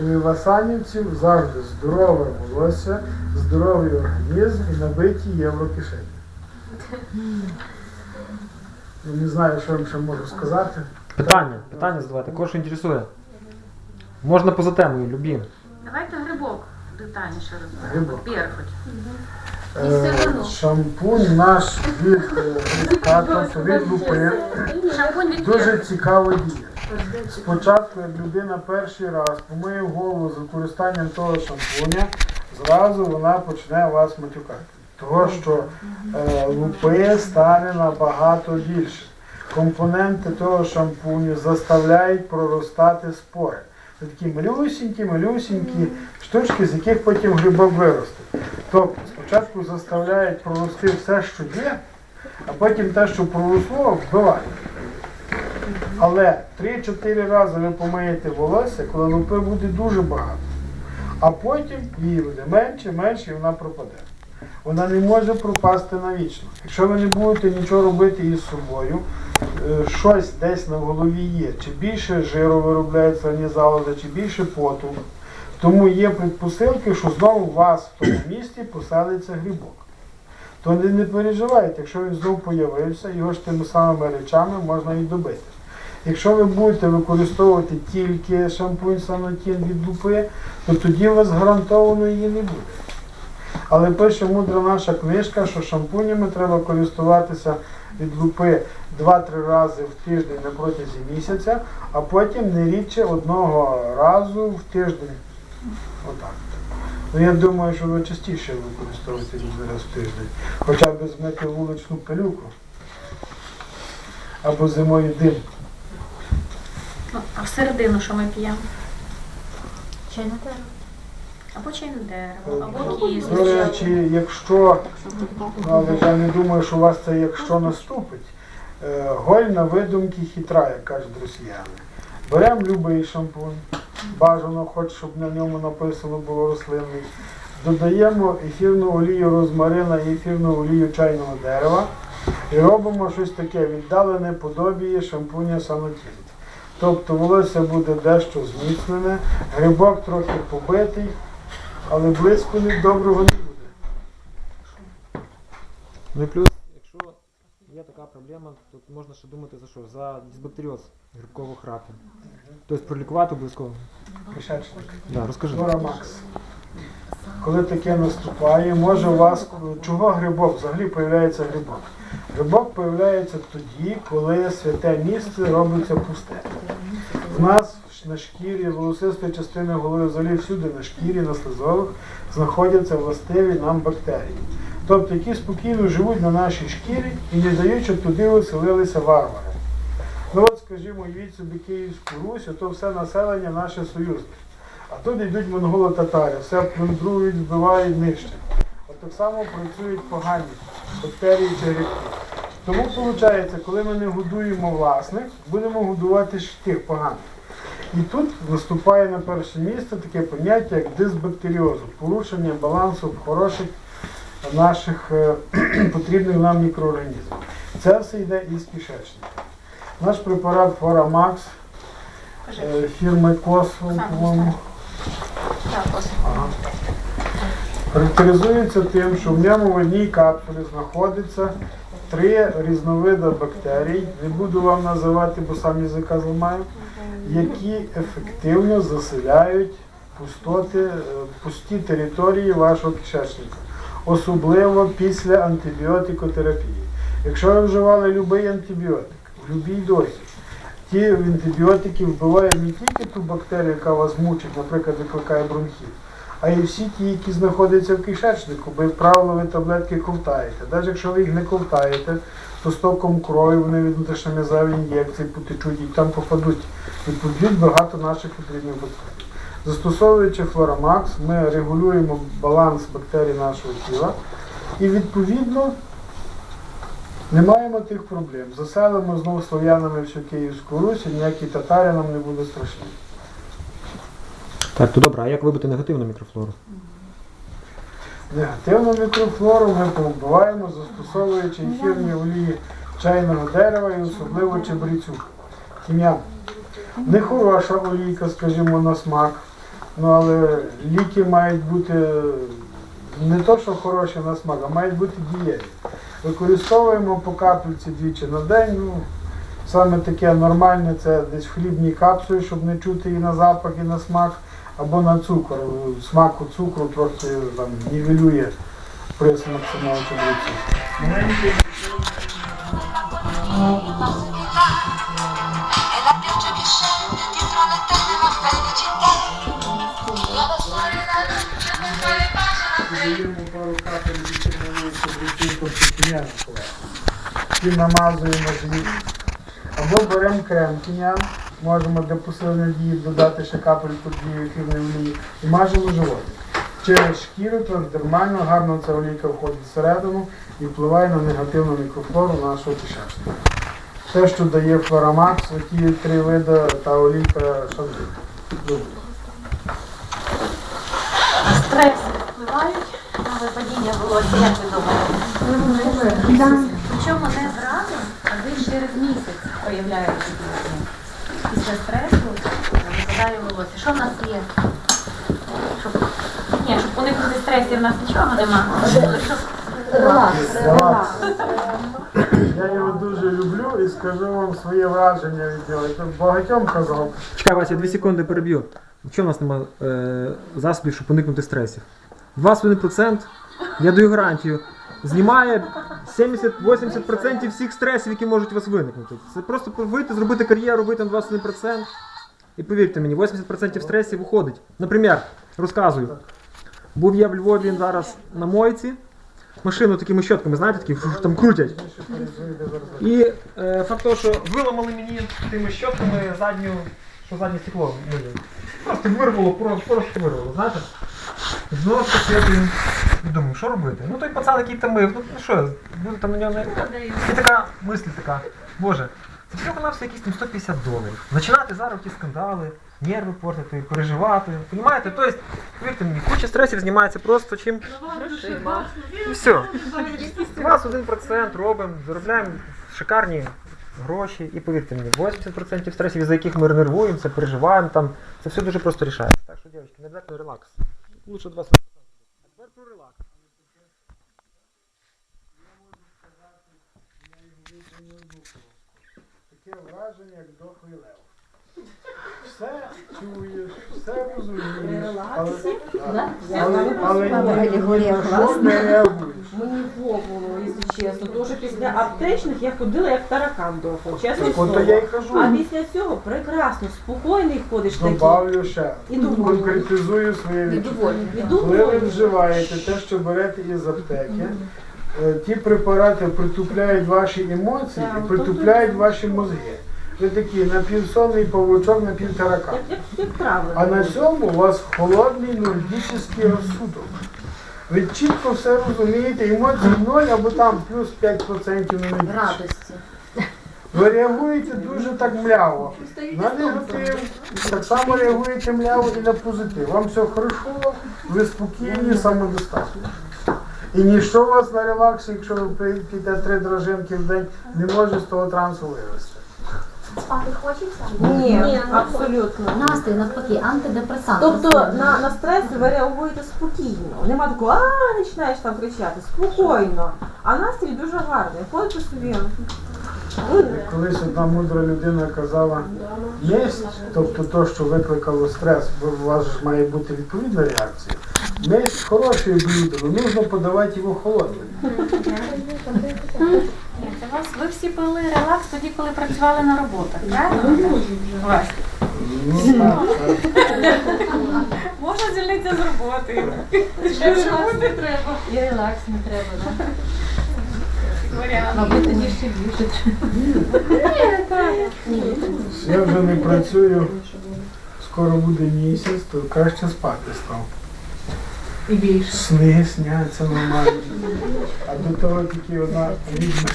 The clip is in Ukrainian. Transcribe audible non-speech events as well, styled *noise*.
І в завжди здорове волосся, здоровий організм і набиті єврокишені. Я не знаю, що я вам ще можу сказати. Питання, питання задавайте, кого що інтересує. Можна поза темою, любім. Давайте грибок детальніше Грибок. розберемо. Перхоть. Е, Шампунь наш від е, грибка, тобто від лупи. Шампунь від Дуже перхоті. цікава дія. Спочатку, як людина перший раз помиє голову з використанням того шампуня, зразу вона почне вас матюкати. Того, що е, лупи стане набагато більше. Компоненти того шампуню заставляють проростати спори. Це такі малюсінькі, малюсінькі штучки, з яких потім грибок виросте. Тобто спочатку заставляють прорости все, що є, а потім те, що проросло, вбивають. Але 3-4 рази ви помиєте волосся, коли лупи буде дуже багато. А потім її буде менше, менше і вона пропаде. Вона не може пропасти навічно. Якщо ви не будете нічого робити із собою, е, щось десь на голові є, чи більше жиру виробляється залози, чи більше поту. Тому є предпосилки, що знову у вас в тому місці поселиться грибок. То не, переживайте, якщо він знову появився, його ж тими самими речами можна і добити. Якщо ви будете використовувати тільки шампунь санотін від лупи, то тоді у вас гарантовано її не буде. Але пише мудра наша книжка, що шампунями треба користуватися від лупи 2-3 рази в тиждень на протязі місяця, а потім не рідше одного разу в тиждень. Отак. Ну я думаю, що ви частіше використовуєте раз в тиждень. Хоча б змити вуличну пилюку або зимою дим. Ну, а всередину що ми п'ємо? Чайна дерево. Або чайне дерево, або До речі, якщо, ну, але я не думаю, що у вас це якщо наступить, е, голь на видумки хитра, як кажуть росіяни. Беремо любий шампунь, бажано, хоч щоб на ньому написано було рослинний. Додаємо ефірну олію розмарина і ефірну олію чайного дерева і робимо щось таке віддалене подобіє шампуня санотін. Тобто волосся буде дещо зміцнене, грибок трохи побитий, але близько не доброго не буде. Ну і плюс, якщо є така проблема, то можна ще думати за що? За дисбактеріоз грибкового храпу. Тобто пролікувати обов'язково. Кишечник. Да, розкажи. Макс. Коли таке наступає, може у вас чого грибок? Взагалі появляється грибок. Грибок появляється тоді, коли святе місце робиться пусте. На шкірі, волосистої частини голови, взагалі всюди на шкірі, на слизових, знаходяться властиві нам бактерії. Тобто, які спокійно живуть на нашій шкірі і не дають, щоб туди оселилися варвари. Ну от, скажімо, уявіть собі Київську Русь, то все населення наше союзне. А тут йдуть монголо-татари, все плюндрують, вбивають, нищать. От так само працюють погані бактерії чи. Тому виходить, коли ми не годуємо власних, будемо годувати ж тих поганих. І тут виступає на перше місце таке поняття, як дисбактеріозу, порушення балансу хороших наших е, *clears throat* потрібних нам мікроорганізмів. Це все йде із кишечника. Наш препарат Форамакс е, фірми Космо, по-моєму. Ага. Характеризується тим, що в ньому в одній капсулі знаходиться три різновиди бактерій. Не буду вам називати, бо сам язика зламаю, які ефективно заселяють пустоти, е, пусті території вашого кишечника, особливо після антибіотикотерапії. Якщо ви вживали будь-який антибіотик, в будь-якій дозі, ті антибіотики вбивають не тільки ту бактерію, яка вас мучить, наприклад, викликає бронхіт, а й всі ті, які знаходяться в кишечнику, бо, як правило, ви таблетки ковтаєте. Навіть якщо ви їх не ковтаєте, то стоком крові вони від внутрішньом'язові ін'єкції потечуть і там попадуть, відповідь багато наших потрібних бактерій. Застосовуючи флорамакс, ми регулюємо баланс бактерій нашого тіла і відповідно не маємо тих проблем. Заселимо знову слов'янами всю Київську Русь, і ніякі татари нам не буде страшні. Так, то добре, а як вибити негативну мікрофлору? Негативну мікрофлору ми повбиваємо, застосовуючи ефірні олії чайного дерева і особливо чебрецю. Тім'ян. Нехороша олійка, скажімо, на смак. Ну але ліки мають бути не то, що хороші на смак, а мають бути дієві. Використовуємо по капельці двічі на день. Ну, саме таке нормальне це десь в хлібній капсулі, щоб не чути і на запах, і на смак, або на цукор. Смаку цукру трохи там нівелює присмак самого червоної чебреці. І намазуємо живіт. Або беремо крем кіньян, можемо для посилення дії додати ще капельку дві ефірної олії і мажемо животик. Через шкіру трансдермально гарно ця олійка входить всередину і впливає на негативну мікрофлору нашого кишечника. Те, що дає флорамакс, ті три види та олійка. Дуже. Стреси впливають на випадіння волосся, як ви думаєте? Причому не зразу, а ви через місяць зміни. Після стресу випадає волосся. Що в нас є? Щоб... Ні, щоб уникнути стресів, в нас нічого нема. Але щоб Релакс. Я його дуже люблю і скажу вам своє враження від нього. Я багатьом казав. Чекай, Вася, дві секунди переб'ю. Чого у нас немає е, засобів, щоб уникнути стресів? 21%, я даю гарантію, знімає 70-80% всіх стресів, які можуть у вас виникнути. Це просто вийти, зробити кар'єру, вийти на 21%. І повірте мені, 80% стресів уходить. Наприклад, розказую. Був я в Львові зараз на мойці. Машину такими щотками, знаєте, такі фух, там крутять. І е, факт того, що виламали мені тими щотками задню, що заднє стекло. Просто вирвало, просто, просто вирвало, знаєте? Знову і думаю, що робити? Ну той пацан, який там мив, ну що, буду там на нього не. І така мисль така, боже, це всього на все якісь там 150 доларів. Починати зараз ті скандали, нерви портити, переживати. Понімаєте? Тобто, повірте мені, куча стресів знімається просто чим. І все. У нас 1% робимо, заробляємо шикарні гроші. І повірте мені, 80% стресів, за яких ми нервуємося, переживаємо там, це все дуже просто рішається. Так що, дівчатки, не обов'язково релакс. Лучше 20%. Про релакс. Таке враження, як дохлий лев. Все чуєш, все розумієш, але, але, але, ні, ні що не реагуєш. Мені було, якщо чесно. Тому що після аптечних я ходила як таракан довго, чесно Так от я й кажу. А після цього прекрасно, спокійний ходиш такий. Добавлю ще. І довольний. Конкретизую своє відчуття. І Коли ви вживаєте те, що берете із аптеки, е, ті препарати притупляють ваші емоції Так, і притупляють ваші мозги. Ви такі напівсонний павучок, напівтаракан. А на цьому у вас холодний нордічний розсудок. Ви чітко все розумієте, емоцій ноль або там плюс 5% на. Радості. Ви реагуєте дуже так мляво. На негатив, так само реагуєте мляво і на позитив. Вам все хорошо, ви спокійні, самодостатні. І ніщо вас на релаксі, якщо ви п'єте три дрожинки в день, не може з того трансу вивести. Спати хочеться? Ні, абсолютно. Настрій навпаки, антидепресант. Тобто на, на стрес ви реагуєте спокійно. Нема такого, а починаєш там кричати. Спокійно. А настрій дуже гарний. Ходите собі. ну, Колись одна мудра людина казала, єсть, тобто то, що викликало стрес, бо у вас ж має бути відповідна реакція. Месть хорошее блюдо, но нужно подавать его це вас ви всі пили релакс тоді, коли працювали на роботах, правильно? Ну, так, так. Можна звільнитися з роботи. Ще чому не треба? І релакс не треба, так? Мабуть, тоді ще більше. Я вже не працюю, скоро буде місяць, то краще спати став. І більше. Сни сняться нормально. А до того тільки одна відьма.